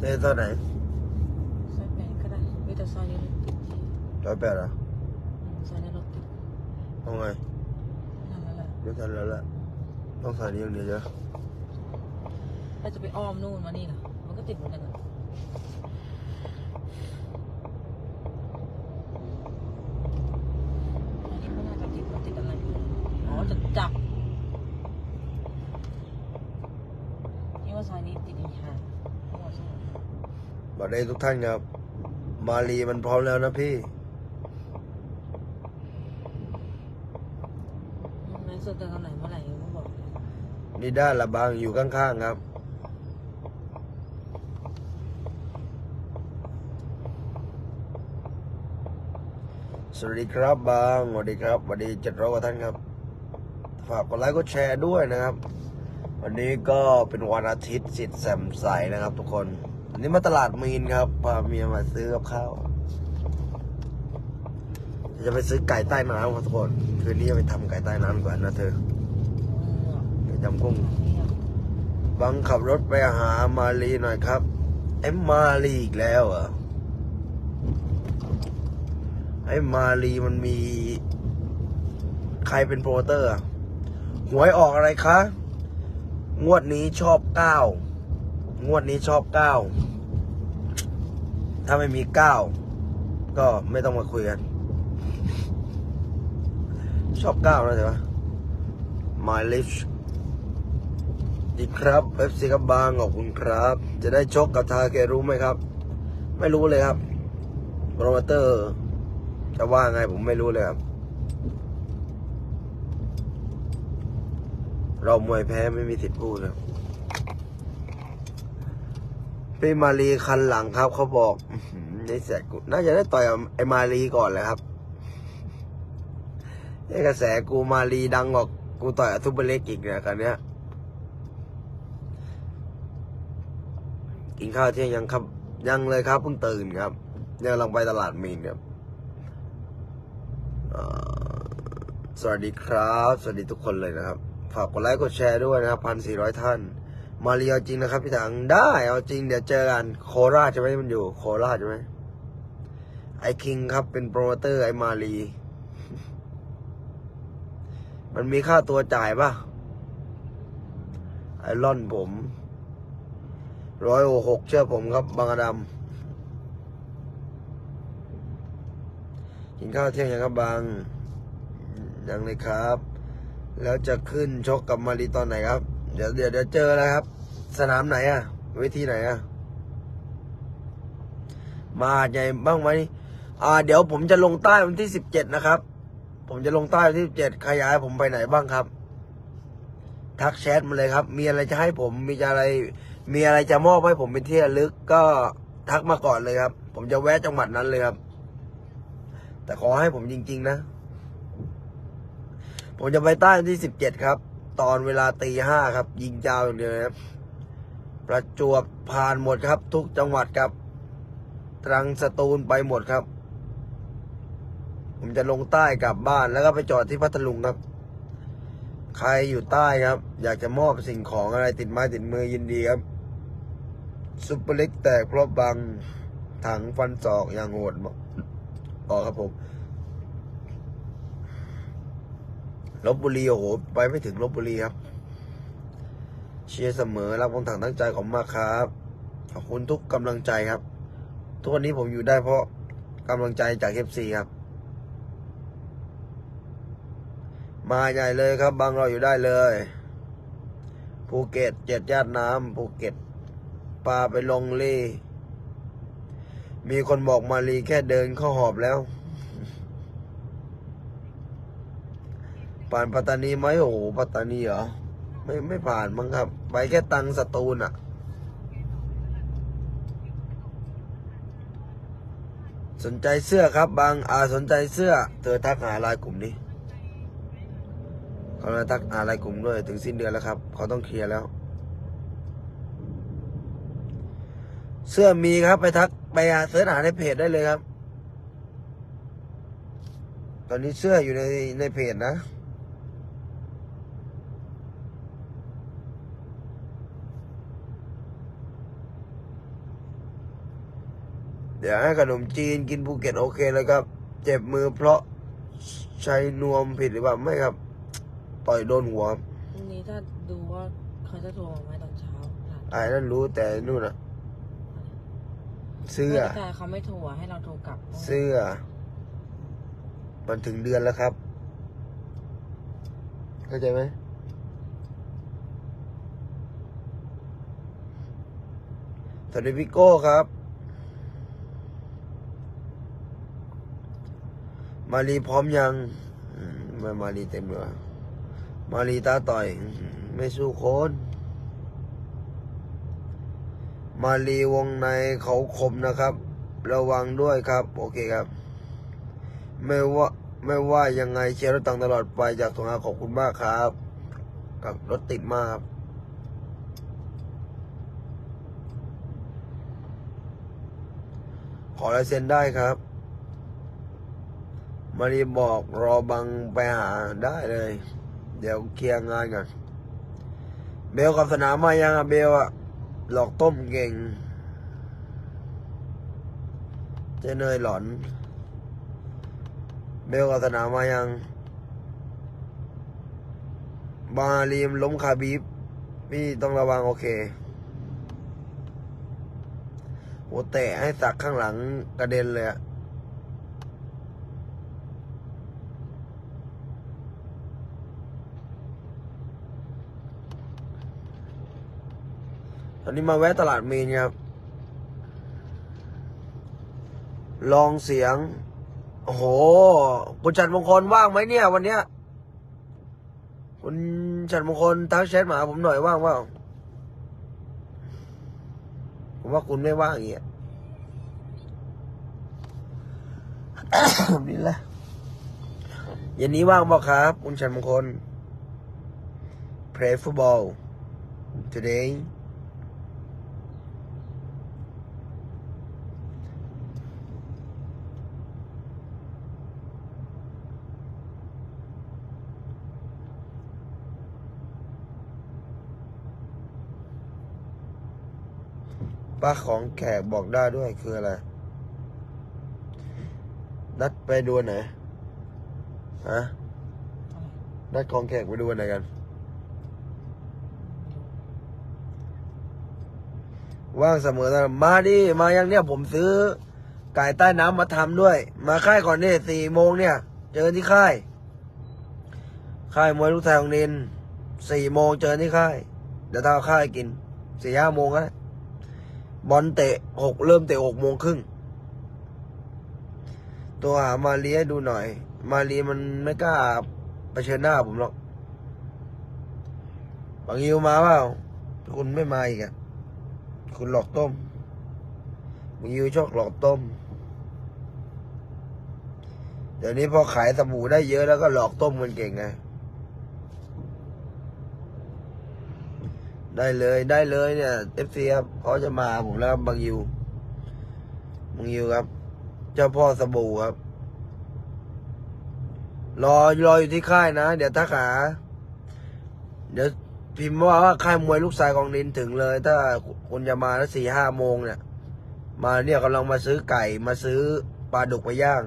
เต้เท่าไหนซอยแปดก็ได้มีแต่ซอยนี้รถติดที่ร้อยแปดเหรออืมซอยนี้รถติดเอาไงนั่นแหละไม่ทันแล้วแหละต้องสายนี้อย่างเดียวจ้ะถ้าจะไปอ้อมนู่นมานี่ล่ะมันก็ติดเหมือนกันนะอันนี้ไม่น่าจะติดมันติดอะไรอ๋อจะจับนี่ว่าซอยนี้ติดอีกห่างเพราะว่าซอย บัดนี้ทุกท่านครับ มาลีมันพร้อมแล้วนะพี่ในส่วนตอนไหนเมื่อไหร่ก็บอกเลยนี่ด้านละบางอยู่ข้างๆครับ สวัสดีครับบางสวัสดีครับสวัสดีเจ็ดร้อยกว่าท่านครับ ฝากกดไลค์กดแชร์ด้วยนะครับ วันนี้ก็เป็นวันอาทิตย์สิทธิ์แสมใสนะครับทุกคน วันนี้มาตลาดมีนครับพาเมียมาซื้อกับข้าวจะไปซื้อไก่ใต้น้ำครับทุกคน คืนนี้จะไปทำไก่ใต้น้ำก่อนนะเธอไปทำกุ้งบังขับรถไปหามาลีหน่อยครับ เอ็มมาลีอีกแล้วเหรอไอ้มาลีมันมี ใครเป็นโปรเตอร์หวยออกอะไรคะ งวดนี้ชอบเก้า งวดนี้ชอบเก้า ถ้าไม่มีเก้า ก็ไม่ต้องมาคุยกัน ชอบเก้านะเดี๋ยว My Life ดีครับเอฟซีกับบางขอบคุณครับ จะได้ชกกับทาเกรู้ไหมครับ ไม่รู้เลยครับโปรโมเตอร์จะว่าไงผมไม่รู้เลยครับ เรามวยแพ้ไม่มีสิทธิ์พูดครับ พี่มารีคันหลังครับ เขาบอกอื้อหือในแสกูน่าจะได้ต่อยกับไอ้มารีก่อนแหละครับไอ้กระแสกูมารีดังกว่ากูต่อยกับทุบเบเล็กอีกเนี่ยกันเนี้ยกินข้าวเที่ยงยังครับ ยังเลยครับเพิ่งตื่นครับเนี่ยกำลังไปตลาดมีนครับสวัสดีครับ สวัสดีทุกคนเลยนะครับ ฝากกดไลค์กดแชร์ด้วยนะครับพันสี่ร้อยท่าน มาเรียเอาจริงนะครับพี่ถังได้เอาจริงเดี๋ยวเจอกันโคราชใช่ไหมมันอยู่ โคราชใช่ไหมไอคิงครับเป็นโปรโมเตอร์ไอมารีมันมีค่าตัวจ่ายปะไอร่อนผมร้อยหกเชื่อผมครับบางดำกินข้าวเที่ยงยังครับบางยังเลยครับ แล้วจะขึ้นชกกับมารีตอนไหนครับ เดี๋ยวเดี๋ยวเดี๋ยวเจอแล้วครับ สนามไหนอะเวทีไหนอะมาใหญ่บ้างไหมอ่า เดี๋ยวผมจะลงใต้วันที่สิบเจ็ดนะครับ ผมจะลงใต้วันที่สิบเจ็ดขยายผมไปไหนบ้างครับ ทักแชทมาเลยครับ มีอะไรจะให้ผม มีอะไร มีอะไรจะมอบให้ผมเป็นที่ระลึก ก็ทักมาก่อนเลยครับ ผมจะแวะจังหวัดนั้นเลยครับ แต่ขอให้ผมจริง ๆ นะ ผมจะไปใต้วันที่สิบเจ็ดครับ ตอนเวลาตีห้าครับ ยิงยาวอย่างเดียวครับ ประจวบผ่านหมดครับ ทุกจังหวัดครับ ตรังสตูลไปหมดครับ ผมจะลงใต้กลับบ้านแล้วก็ไปจอดที่พัทลุงครับ ใครอยู่ใต้ครับ อยากจะมอบสิ่งของอะไรติดไม้ติดมือยินดีครับซุปเปอร์เล็กแตกเพราะบังถังฟันศอกอย่างโหดบอกออกครับผม ลบบุรีโอ้โหไปไม่ถึงลบบุรีครับ เชียร์เสมอรับความถังตั้งใจของมากครับขอบคุณทุกกำลังใจครับ ทุกวันนี้ผมอยู่ได้เพราะกำลังใจจากเอฟซีครับ มาใหญ่เลยครับ บางเราอยู่ได้เลยภูเก็ตเจ็ดญาติน้ำภูเก็ตปลาไปลงเล่มีคนบอกมาลีแค่เดินเข้าหอบแล้ว ผ่านปัตตานีไหมโอ้โหปัตตานีเหรอไม่ไม่ผ่านมั้งครับ ไปแค่ตังสตูลอะสนใจเสื้อครับ บางอาสนใจเสื้อ เธอทักหาลน์กลุ่มนี้เขาจะทักอะไรกลุ่มด้วย ถึงสิ้นเดือนแล้วครับ เขาต้องเคลียร์แล้ว เสื้อมีครับไปทักไปหาเสิร์ชหาในเพจได้เลยครับ ตอนนี้เสื้ออยู่ในในเพจนะ ดี๋ยวให้ขนมจีนกินภูเก็ตโอเคเลยครับ เจ็บมือเพราะใช้นวมผิดหรือเปล่าไม่ครับ ต่อยโดนหัวครับพรุ่งนี้ถ้าดูว่าเขาจะโทรมาไหมตอนเช้าถามไอ้นั่นรู้แต่นู่นอะเสื้อแต่เขาไม่โทรอะให้เราโทรกลับเสื้อ มันถึงเดือนแล้วครับ เข้าใจไหมสวัสดีพี่โก้ครับ มารีพร้อมยังมไม่มารีเต็มเลยมารีตาต่อย ไม่สู้โคนมารีวงในเขาคมนะครับ ระวังด้วยครับ โอเคครับ ไม่ว่าไม่ว่ายังไงเชียร์รถตังตลอดไปจากทงอาขอบคุณมากครับ กับรถติดมากครับขอลายเซ็นได้ครับ มารีบอกรอบังไปหาได้เลย เดี๋ยวเคลียร์งานก่อนเบลกับสนามมายังอะเบลอะหลอกต้มเก่งเจเนยหลอน เบลกับสนามมายัง บาลีมล้มคาบีบพี่ต้องระวังโอเคโหเตะให้ตักข้างหลังกระเด็นเลยอะ ตอนนี้มาแวะตลาดเมีนครับ ลองเสียง โอ้โห คุณฉันมงคลว่างไหมเนี่ย วันเนี้ย คุณฉันมงคลทักแชทมาหาผมหน่อยว่างเปล่าผมว่าคุณไม่ว่างอย่างเงี้ยนี่แหละเย็นนี้ว่างเปล่ครับ คุณฉันมงคล play football today ป้าของแขกบอกได้ด้วยคืออะไร นัดไปดูอันไหน ฮะ นัดของแขกไปดูอันไหนกัน ว่างเสมอนะมาดิ มายังเนี่ยผมซื้อ ไก่ใต้น้ำมาทำด้วย มาค่ายก่อนนี่สี่โมงเนี่ย เจอที่ค่าย ค่ายมวยลูกชายของนินสี่โมงเจอที่ค่าย เดี๋ยวถ้าเอาค่ายกินสี่ห้าโมงก็ได้ บอลเตะหกเริ่มเตะหกโมงครึ่งตัวหามาเลียดูหน่อย มาเลียมันไม่กล้าเผชิญหน้าผมหรอก บางยิวมาเปล่าคุณไม่มาอีกอะคุณหลอกต้มบางยิวชอบหลอกต้ม เดี๋ยวนี้พอขายสบู่ได้เยอะแล้วก็หลอกต้มมันเก่งไง ได้เลยได้เลยเนี่ยเอฟซีครับเขาจะมาผมแล้วบางยิวบางยิวครับ เจ้าพ่อสบู่ครับ รอรออยู่ที่ค่ายนะ เดี๋ยวถ้าขา เดี๋ยวพิมพ์ว่าว่าค่ายมวยลูกชายกองดินถึงเลย ถ้าคุณจะมาแล้วสี่ห้าโมงเนี่ย มาเนี่ยกำลังมาซื้อไก่มาซื้อปลาดุกไปย่าง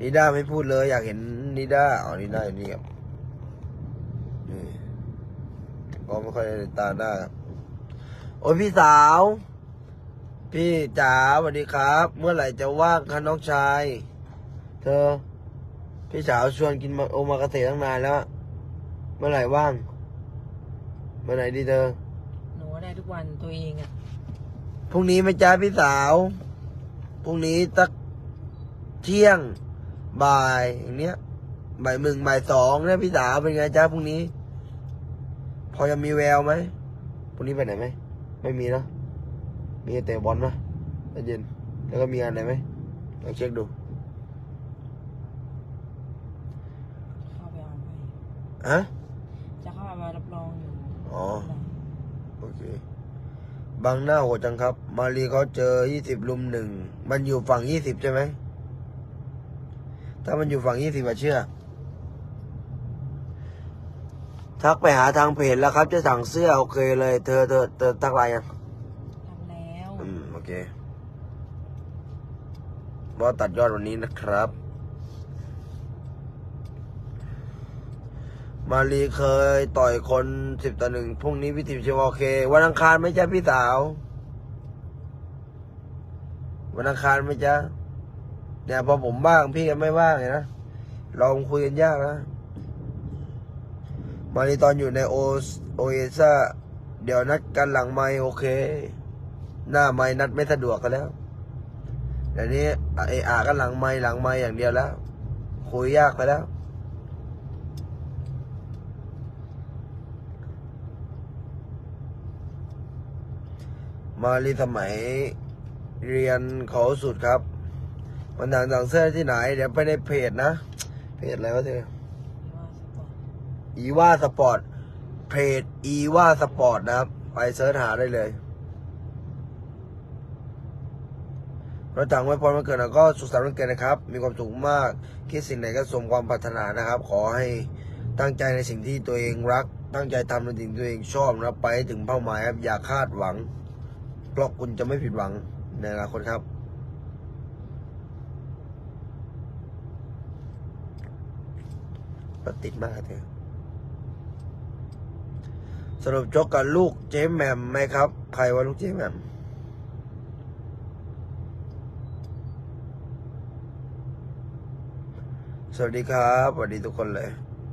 นิด้าไม่พูดเลย อยากเห็นนิด้าอ๋อนิด้าอยู่นี่ครับ นี่ก็ไม่ค่อยได้ตาหน้าครับ โอ้ยพี่สาว พี่จ๋าสวัสดีครับ เมื่อไหร่จะว่างคะน้องชาย เธอ พี่สาวชวนกินมาโอมากาเสะตั้งนานแล้ว เมื่อไหร่ว่าง เมื่อไหร่ดีเธอ หนูว่าได้ทุกวันตัวเองอะพรุ่งนี้ไหม่จ้าพี่สาว พรุ่งนี้ตักเที่ยงบ่ายอย่างเนี้ย บ่ายหนึ่งบ่ายสองเนี่ยพี่สาวเป็นไงจ้าพรุ่งนี้ พอจะมีแววไหมพรุ่งนี้ไปไหนไหมไม่มีเนอะมีแต่เตะบอลนะตอนเย็น แล้วก็มีงานไหนไหมลองเช็คดูเข้าไปเอาไปฮะจะเข้ามารับรองอยู่อ๋อ โอเค บางหน้าโหดจังครับ มารีเขาเจอยี่สิบลุมหนึ่ง มันอยู่ฝั่งยี่สิบใช่ไหม ถ้ามันอยู่ฝั่งยี่สิบอะเชื่อ ทักไปหาทางเพจแล้วครับ จะสั่งเสื้อโอเคเลย เธอเธอเธอทักไลน์ยังเคบอสตัดยอดวันนี้นะครับ มารีเคยต่อยคนสิบต่อหนึ่งพรุ่งนี้พิธีชิวโอเค วันอังคารไหม่ใช่พี่สาว วันอังคารไหม่จ้ะเนี่ยพอผมบ้างพี่ก็ไม่ว่างไงนะลองคุยกันยากนะ มารีตอนอยู่ในโอโอเอซ่า เดี๋ยวนัดกันหลังไม่โอเค หน้าไม่นัดไม่สะดวกกันแล้วเดี๋ยวนี้เออากันหลังไม่หลังไม่อย่างเดียวแล้ว คุยยากไปแล้ว มารีสมัยเรียนเขาสุดครับ มันต่างสั่งเสื้อที่ไหน เดี๋ยวไปในเพจนะ เพจอะไรวะเธอ อีว่าสปอร์ตเพจอีว่าสปอร์ตนะครับ ไปเสิร์ชหาได้เลยเราต่างไว้พรวันเกิดแล้วก็สุขสันต์วันเกิดนะครับ มีความสุขมากคิดสิ่งไหนก็สมความปรารถนานะครับ ขอให้ตั้งใจในสิ่งที่ตัวเองรัก ตั้งใจทำในสิ่งตัวเองชอบนะไปถึงเป้าหมายครับอย่าคาดหวังเพราะคุณจะไม่ผิดหวังในอนาคตครับรถติดมากเธอ สรุปจกกับลูกเจ๊แหม่มไหมครับ ใครว่าลูกเจ๊แหม่มสวัสดีครับสวัสดีทุกคนเลย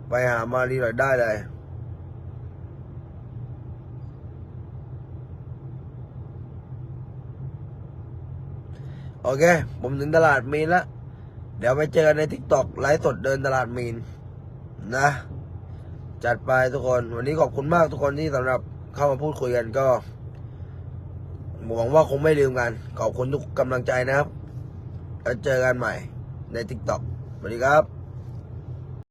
ไปหามารีหน่อยได้เลยโอเค ผมถึงตลาดมีนแล้วเดี๋ยวไปเจอกันในทิกตอกไลฟ์สดเดินตลาดมีน นะ จัดไปทุกคน วันนี้ขอบคุณมากทุกคนที่สำหรับเข้ามาพูดคุยกันก็หวังว่าคงไม่ลืมกัน ขอบคุณทุกกำลังใจนะครับ แล้วเจอกันใหม่ในทิกตอกสวัสดีครับ